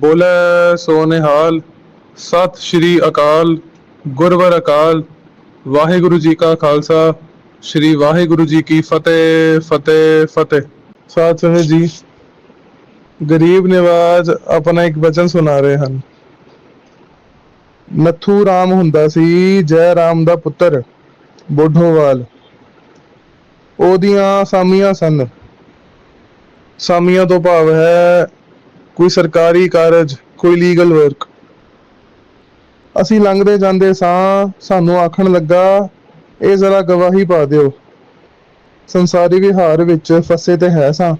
ਬੋਲੇ ਸੋ ਨਿਹਾਲ ਸਤਿ ਸ਼੍ਰੀ ਅਕਾਲ, ਗੁਰਵਰ ਅਕਾਲ, ਵਾਹਿਗੁਰੂ ਜੀ ਕਾ ਖਾਲਸਾ, ਸ਼੍ਰੀ ਵਾਹਿਗੁਰੂ ਜੀ ਕੀ ਫਤਿਹ ਫਤਿਹ ਫਤਿਹ। ਸਾਧ ਸੰਗਤ ਜੀ, ਗਰੀਬ ਨਿਵਾਜ ਆਪਣਾ ਇੱਕ ਬਚਨ ਸੁਣਾ ਰਹੇ ਹਨ। ਨਥੂ ਰਾਮ ਹੁੰਦਾ ਸੀ, ਜੈ ਰਾਮ ਦਾ ਪੁੱਤਰ, ਬੋਢੋਵਾਲ। ਉਹਦੀਆਂ ਸਾਮੀਆਂ ਸਨ। ਸਾਮੀਆਂ ਤੋਂ ਭਾਵ ਹੈ ਕੋਈ ਸਰਕਾਰੀ ਕਾਰਜ, ਕੋਈ ਲੀਗਲ ਵਰਕ ਅਸੀਂ ਲੰਘਦੇ ਜਾਂਦੇ ਸਾਂ, ਸਾਨੂੰ ਆਖਣ ਲੱਗਾ, ਇਹ ਜ਼ਰਾ ਗਵਾਹੀ ਪਾ ਦਿਓ। ਸੰਸਾਰੀ ਵਿਹਾਰ ਵਿੱਚ ਫਸੇ ਤੇ ਹੈ ਸਾਂ,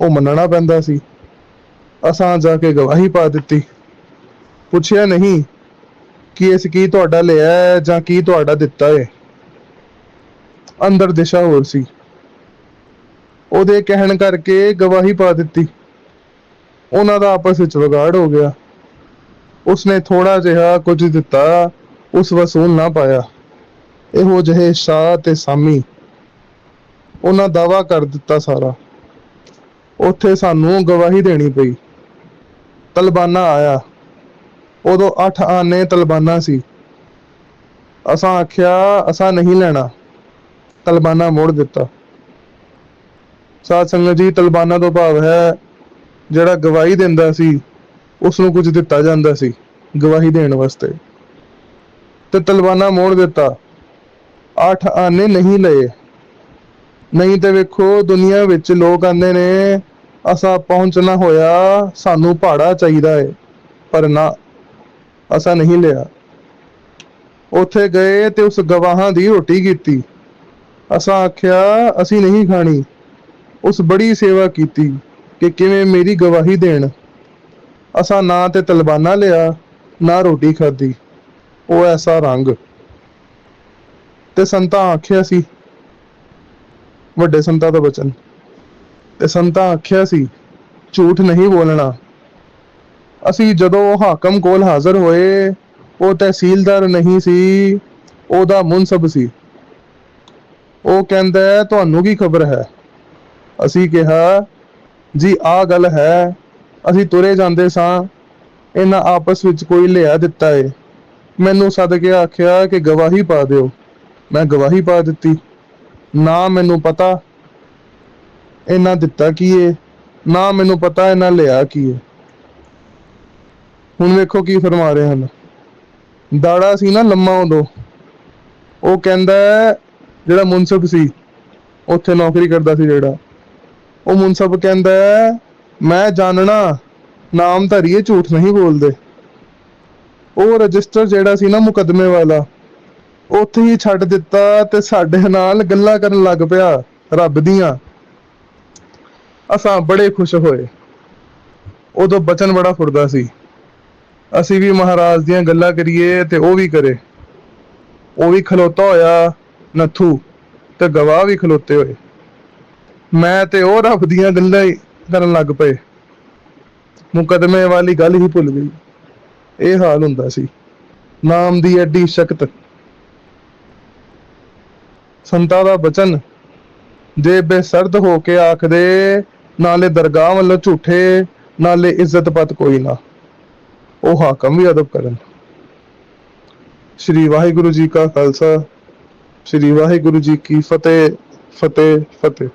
ਉਹ ਮੰਨਣਾ ਪੈਂਦਾ ਸੀ। ਅਸਾਂ ਜਾ ਕੇ ਗਵਾਹੀ ਪਾ ਦਿੱਤੀ। ਪੁੱਛਿਆ ਨਹੀਂ ਕਿ ਇਸ ਕੀ ਤੁਹਾਡਾ ਲਿਆ ਹੈ ਜਾਂ ਕੀ ਤੁਹਾਡਾ ਦਿੱਤਾ ਹੈ। ਅੰਦਰ ਦਿਸ਼ਾ ਹੋਰ ਸੀ। ਉਹਦੇ ਕਹਿਣ ਕਰਕੇ ਗਵਾਹੀ ਪਾ ਦਿੱਤੀ। ਉਹਨਾਂ ਦਾ ਆਪਸ ਵਿੱਚ ਵਿਗਾੜ ਹੋ ਗਿਆ। ਉਸਨੇ ਥੋੜਾ ਜਿਹਾ ਕੁਝ ਦਿੱਤਾ, ਉਸ ਵਸੂਲ ਨਾ ਪਾਇਆ। ਇਹੋ ਜਿਹੇ ਸ਼ਾਹ ਤੇ ਸਾਮੀ। ਉਹਨਾਂ ਦਾਵਾ ਕਰ ਦਿੱਤਾ ਸਾਰਾ। ਉੱਥੇ ਸਾਨੂੰ ਗਵਾਹੀ ਦੇਣੀ ਪਈ। ਤਲਬਾਨਾ ਆਇਆ। ਉਦੋਂ 8 ਆਨੇ ਤਲਬਾਨਾ ਸੀ। ਅਸਾਂ ਆਖਿਆ, ਅਸਾਂ ਨਹੀਂ ਲੈਣਾ। ਤਲਬਾਨਾ ਮੋੜ ਦਿੱਤਾ। ਸਾਧ ਸੰਗਤ ਜੀ, ਤਲਬਾਨਾ ਤੋਂ ਭਾਵ ਹੈ ਜਿਹੜਾ ਗਵਾਹੀ ਦਿੰਦਾ ਸੀ ਉਸ ਨੂੰ ਕੁਝ ਦਿੱਤਾ ਜਾਂਦਾ ਸੀ ਗਵਾਹੀ ਦੇਣ ਵਾਸਤੇ। ਤੇ ਤਲਵਾਨਾ ਮੋੜ ਦਿੱਤਾ। ਅੱਠ ਆਨੇ ਨਹੀਂ ਲਏ। ਨਹੀਂ ਤੇ ਵੇਖੋ, ਦੁਨੀਆ ਵਿੱਚ ਲੋਕ ਆਂਦੇ ਨੇ, ਅਸਾਂ ਪਹੁੰਚਣਾ ਹੋਇਆ, ਸਾਨੂੰ ਭਾੜਾ ਚਾਹੀਦਾ ਹੈ ਪਰ ਨਾ, ਅਸਾਂ ਨਹੀਂ ਲਿਆ। ਉੱਥੇ ਗਏ ਤੇ ਉਸ ਗਵਾਹਾਂ ਦੀ ਰੋਟੀ ਕੀਤੀ। ਅਸਾਂ ਆਖਿਆ, ਅਸੀਂ ਨਹੀਂ ਖਾਣੀ। ਉਸ ਬੜੀ ਸੇਵਾ ਕੀਤੀ। ਕਿ ਕਿਵੇਂ ਮੇਰੀ ਗਵਾਹੀ ਦੇਣ। ਅਸਾਂ ਨਾ ਤੇ ਤਲਬਾਨਾ ਲਿਆ, ਨਾ ਰੋਟੀ ਖਾਧੀ। ਉਹ ਐਸਾ ਰੰਗ। ਤੇ ਸੰਤਾਂ ਆਖਿਆ ਸੀ, ਵੱਡੇ ਸੰਤਾਂ ਦਾ ਬਚਨ। ਤੇ ਸੰਤਾਂ ਆਖਿਆ ਸੀ, ਝੂਠ ਨਹੀਂ ਬੋਲਣਾ। ਅਸੀਂ ਜਦੋਂ ਹਾਕਮ ਕੋਲ ਹਾਜ਼ਰ ਹੋਏ, ਉਹ ਤਹਿਸੀਲਦਾਰ ਨਹੀਂ ਸੀ, ਉਹਦਾ ਮੁਨਸਬ ਸੀ। ਉਹ ਕਹਿੰਦਾ, ਤੁਹਾਨੂੰ ਕੀ ਖਬਰ ਹੈ? ਅਸੀਂ ਕਿਹਾ ਜੀ ਆ ਗੱਲ ਹੈ। ਅਸੀਂ ਤੁਰੇ ਜਾਂਦੇ ਸਾਂ। ਇਹਨਾਂ ਆਪਸ ਵਿੱਚ ਕੋਈ ਲਿਆ ਦਿੱਤਾ ਏ। ਮੈਨੂੰ ਸੱਦ ਕੇ ਆਖਿਆ ਕਿ ਗਵਾਹੀ ਪਾ ਦਿਓ। ਮੈਂ ਗਵਾਹੀ ਪਾ ਦਿੱਤੀ। ਨਾ ਮੈਨੂੰ ਪਤਾ ਇਹਨਾਂ ਦਿੱਤਾ ਕੀ ਏ। ਨਾ ਮੈਨੂੰ ਪਤਾ ਇਹਨਾਂ ਲਿਆ ਕੀ ਏ। ਹੁਣ ਵੇਖੋ ਕੀ ਫਰਮਾ ਰਹੇ ਹਨ। ਦਾੜਾ ਸੀ ਨਾ ਲੰਮਾ ਉਦੋਂ। ਉਹ ਕਹਿੰਦਾ ਜਿਹੜਾ ਮੁਨਸਬ ਸੀ, ਉੱਥੇ ਨੌਕਰੀ ਕਰਦਾ ਸੀ ਜਿਹੜਾ। ਉਹ ਮੁਨਸਬ ਕਹਿੰਦਾ ਹੈ, ਮੈਂ ਜਾਣਨਾ ਨਾਮ ਧਰੀਏ ਝੂਠ ਨਹੀਂ ਬੋਲਦੇ। ਉਹ ਰਜਿਸਟਰ ਜਿਹੜਾ ਸੀ ਨਾ ਮੁਕੱਦਮੇ ਵਾਲਾ ਉੱਥੇ ਹੀ ਛੱਡ ਦਿੱਤਾ ਤੇ ਸਾਡੇ ਨਾਲ ਗੱਲਾਂ ਕਰਨ ਲੱਗ ਪਿਆ ਰੱਬ ਦੀਆਂ। ਅਸਾਂ ਬੜੇ ਖੁਸ਼ ਹੋਏ। ਉਦੋਂ ਬਚਨ ਬੜਾ ਫੁਰਦਾ ਸੀ। ਅਸੀਂ ਵੀ ਮਹਾਰਾਜ ਦੀਆਂ ਗੱਲਾਂ ਕਰੀਏ ਤੇ ਉਹ ਵੀ ਕਰੇ। ਉਹ ਵੀ ਖਲੋਤਾ ਹੋਇਆ ਨੱਥੂ ਤੇ ਗਵਾਹ ਵੀ ਖਲੋਤੇ ਹੋਏ। ਮੈਂ ਤੇ ਉਹ ਰੱਬ ਦੀਆਂ ਗੱਲਾਂ ਹੀ ਕਰਨ ਲੱਗ ਪਏ। ਮੁਕਦਮੇ ਵਾਲੀ ਗੱਲ ਹੀ ਭੁੱਲ ਗਈ। ਇਹ ਹਾਲ ਹੁੰਦਾ ਸੀ। ਨਾਮ ਦੀ ਐਡੀ ਸ਼ਕਤ। ਸੰਤਾ ਦਾ ਬਚਨ। ਜੇ ਬੇਸਰਦ ਹੋ ਕੇ ਆਖਦੇ, ਨਾਲੇ ਦਰਗਾਹ ਵੱਲੋਂ ਝੂਠੇ, ਨਾਲੇ ਇੱਜ਼ਤ ਪਤ ਕੋਈ ਨਾ। ਉਹ ਹਾਕਮ ਵੀ ਅਦਬ ਕਰਨ। ਸ਼੍ਰੀ ਵਾਹਿਗੁਰੂ ਜੀ ਕਾ ਖਾਲਸਾ, ਸ਼੍ਰੀ ਵਾਹਿਗੁਰੂ ਜੀ ਕੀ ਫਤਿਹ ਫਤਿਹ ਫਤਿਹ।